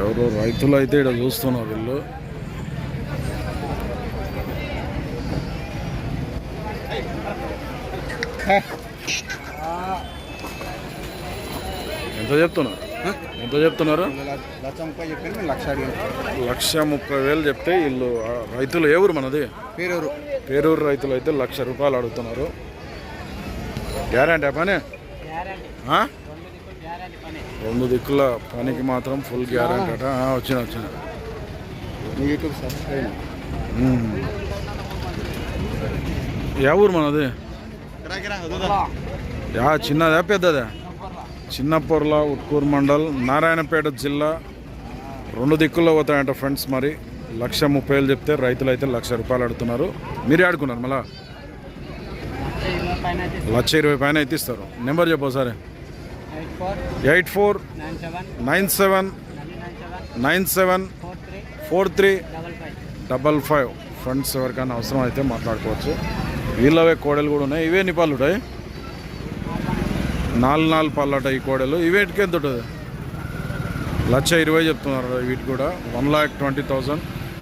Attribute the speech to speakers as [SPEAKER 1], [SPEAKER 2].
[SPEAKER 1] ఎవరో రైతులు అయితే ఇక్కడ చూస్తున్నారు వీళ్ళు. ఎంత చెప్తున్నారు? ఎంత చెప్తున్నారు?
[SPEAKER 2] లక్ష ముప్పై
[SPEAKER 1] వేలు చెప్తే వీళ్ళు రైతులు ఏ ఊరు మనది?
[SPEAKER 2] పేరూరు.
[SPEAKER 1] పేరూరు రైతులు అయితే లక్ష రూపాయలు అడుగుతున్నారు. గ్యారంటీ పని? రెండు దిక్కుల పనికి మాత్రం ఫుల్ గ్యారంటీ అట. వచ్చిన వచ్చిన. ఏ ఊరు మనది? యా చిన్నదా పెద్దదా? చిన్నపొర్ల ఉట్కూరు మండల్ నారాయణపేట జిల్లా. రెండు దిక్కుల్లో పోతాయంట ఫ్రెండ్స్ మరి. లక్ష ముప్పై వేలు చెప్తే రైతులు అయితే లక్ష రూపాయలు అడుగుతున్నారు. మీరే ఆడుకున్నారు మళ్ళా? లక్ష ఇరవై పైన అయితే ఇస్తారు. నెంబర్ చెప్పు సరే eight four nine seven nine seven four three double five. Friends ఎవరికైనా అవసరం అయితే మాట్లాడుకోవచ్చు. వీళ్ళవే కోడలు కూడా ఉన్నాయి. ఇవే నిపాలుడాయి ఉంటాయి. నాలుగు నాలుగు పళ్ళట ఈ కోడలు. ఇవేటికి ఎంత ఉంటుంది? లక్ష ఇరవై చెప్తున్నారు వీటి కూడా. One lakh twenty thousand.